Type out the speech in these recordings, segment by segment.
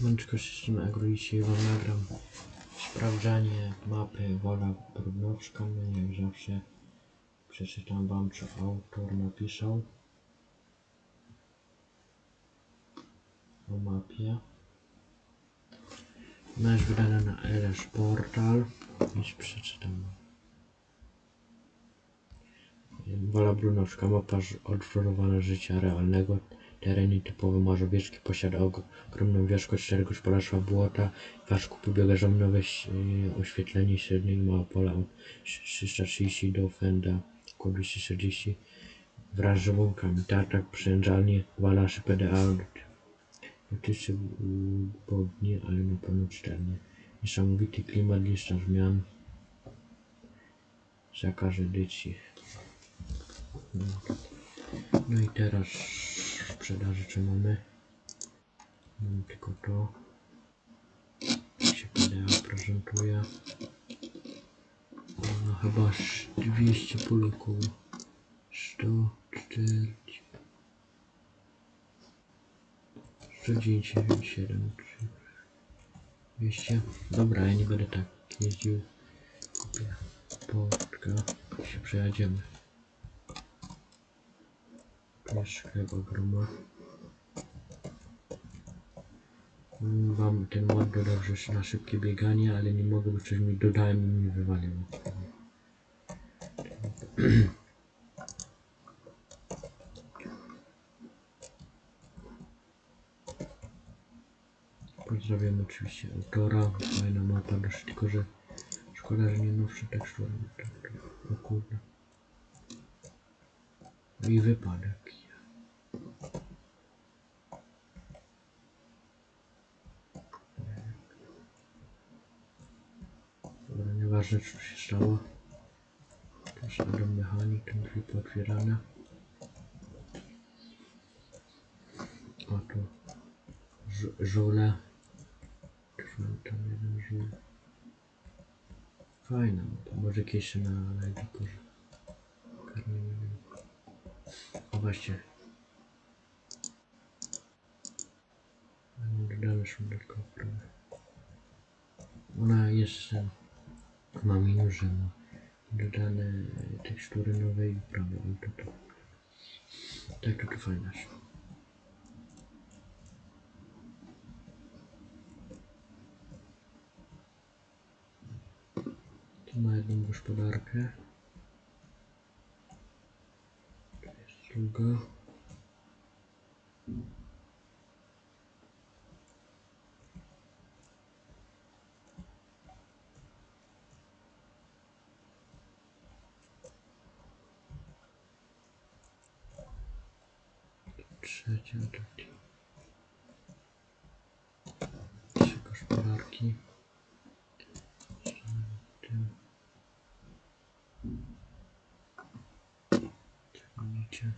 Siemaneczko, system agro i dzisiaj wam nagram sprawdzanie mapy Wola Brudnowska, no jak zawsze przeczytam wam co autor napisał o mapie. Ona jest wydana na LS Portal, więc przeczytam. Wola Brunowska, mapa odwzorowana życia realnego. Tereny typowe Mazowieckie posiada og- ogromną wierzchność cztery gospodarstwa błota, dwa skupy biogazowe, yy, oświetlenie średniego mała pola od 330 do Fenda około 240 wraz z łąkami, tartak, przędzalnie, walasy, PDA, dotyczy głodnie, ale na pewno czytelnie. Niesamowity klimat, lista zmian, zakaz edycji. No i teraz sprzedaży co mamy? Mam tylko to. Jak się PDA prezentuje. No, chyba z 200 pól około 140 197 200 Dobra, ja nie będę tak jeździł. Kupię portka i się przejedziemy. Sklep agroma. Mm, Wam ten mod dodał, że jest na szybkie bieganie, ale nie mogę, bo coś mi dodałem i mi. Pozdrawiam oczywiście autora. Fajna mapa, dość tylko że szkoda, że nie nowszy tekst. O kurde. No i wypadek. Nieważne co tu się stało. To jest Adam Mechanik, ten drzwi pootwierane. O tu żule. Trwał tam jeden żul. Fajna mapa, może kiedyś na nie wiem. O właśnie. Dodatkowe prawy. Ona jest, e, ma minus, że ma dodane tekstury nowe i prawe, ale to to. Tak, to, fajne są. Tu ma jedną gospodarkę. Tu jest druga. Trzecia to trzy gospodarki. Tym. Czekajcie.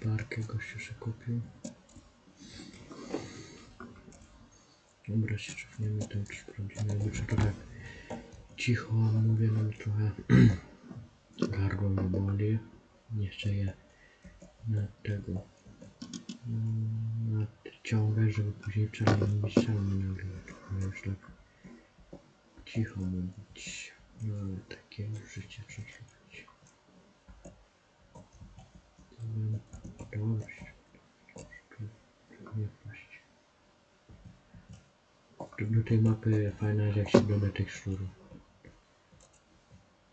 Koparkę gościu się kupił. Dobra, się cofniemy tam, czy sprawdzimy, jakby tak cicho mówię, no trochę gardło mnie boli. Nie chcę je na tego nadciągać, żeby później wczoraj nie mieć sami nagrywać. Już tak cicho mówić. No ale takie życie trzeba zrobić. Nie paść. Do, do tej mapy fajna jest jak się doda tekstury.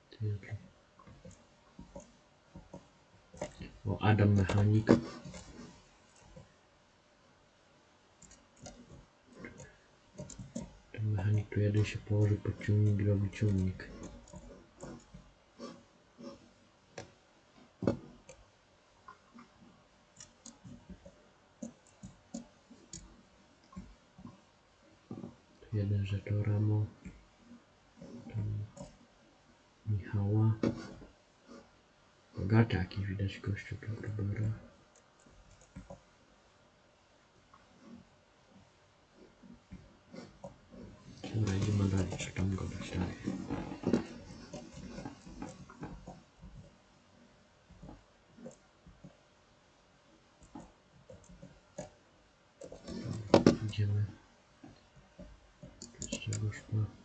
Tyle. O, Adam Mechanik. Ten mechanik tu jeden się położy pod ciągnik robi ciągnik. Gata jakiś widać gościu do grubera. Dobra, idziemy dalej, czy tam go dać dalej. Idziemy. Z.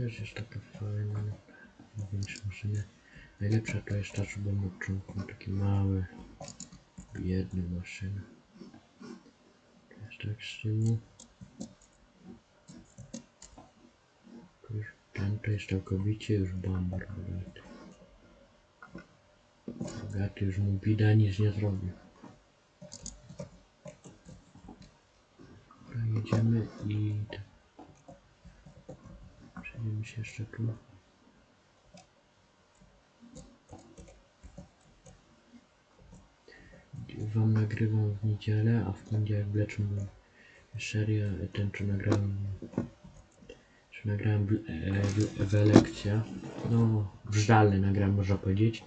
Też taka fajna, na większej maszynie. Najlepsza to jest ta, co byłem małe, biedne maszyny. To jest tak z tyłu. Ten to jest całkowicie już bomber bogaty. Bogaty już mu bida nic nie zrobi. Dobra, jedziemy i... tak. Przejdziemy się jeszcze tu. Wam nagrywam w niedzielę, a w poniedziałek wleczę serię, ten co nagrałem, czy nagrałem w, e, w, w lekcja, no w żale nagrałem można powiedzieć,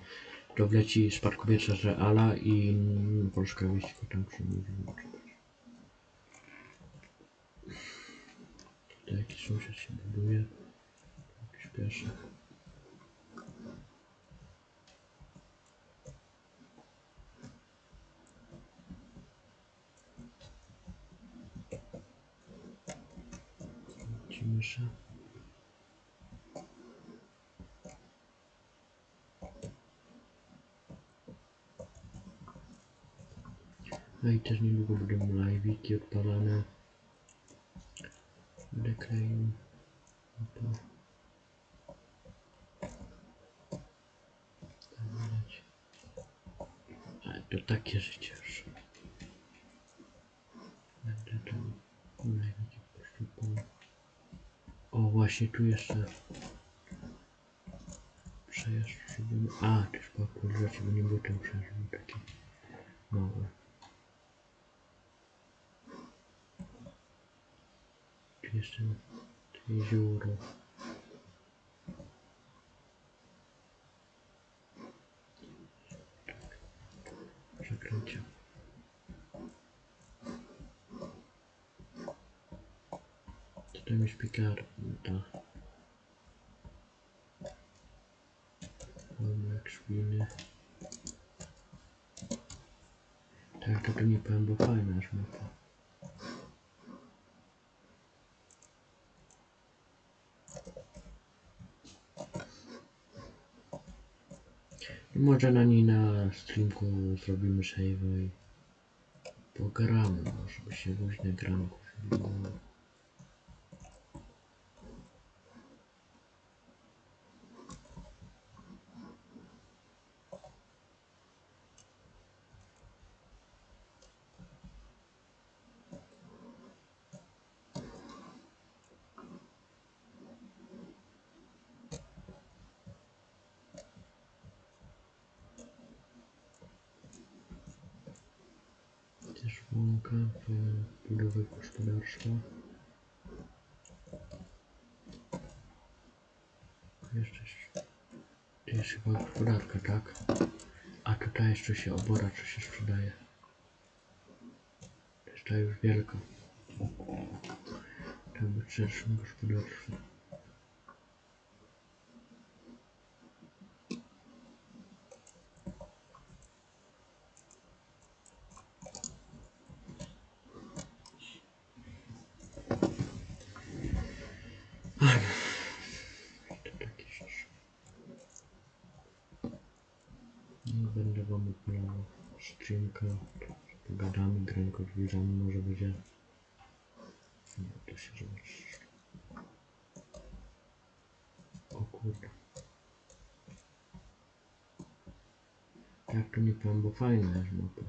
to wleci Spadkobierca z Reala i mm, Polska Wieść, tylko tam przemówił. Tutaj jakiś sąsiad się buduje, pieszo. Ci mysza. No i też niedługo będą live'iki odpalane. Będę kleił. Opa. Tam widać. Ale to takie życie już. Będę tam live'iki poszczupał. O, właśnie tu jeszcze przejazd, żeby... A, też pakulować, żeby nie było ten przejazd, żeby taki mały. Tu jeszcze jezioro. Tak. Przekręcie. Jest piekarnia. Mamy jak szwiny. Tak, to nie powiem, bo fajna aż mapa. I Może na niej na streamku zrobimy save'a i pogramy, może by się granków. Też łąka, fajne budowy gospodarstwa. Jeszcze to jest chyba gospodarka, tak? A tutaj jeszcze się obora, co się sprzedaje. To jest ta już wielka. Tam być szerszym gospodarstwem. To takie rzeczy. Nie będę wam odpalał streamka. Pogadamy, gręko odbierzamy, może będzie. Nie, to się zobaczy. O kurde. Tak to nie powiem, bo fajna jest mapa.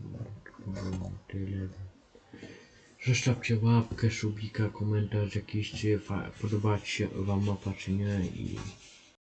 Dobra, to było na tyle. Zostawcie łapkę, subika, komentarz jakiś, czy podoba się wam mapa, czy nie i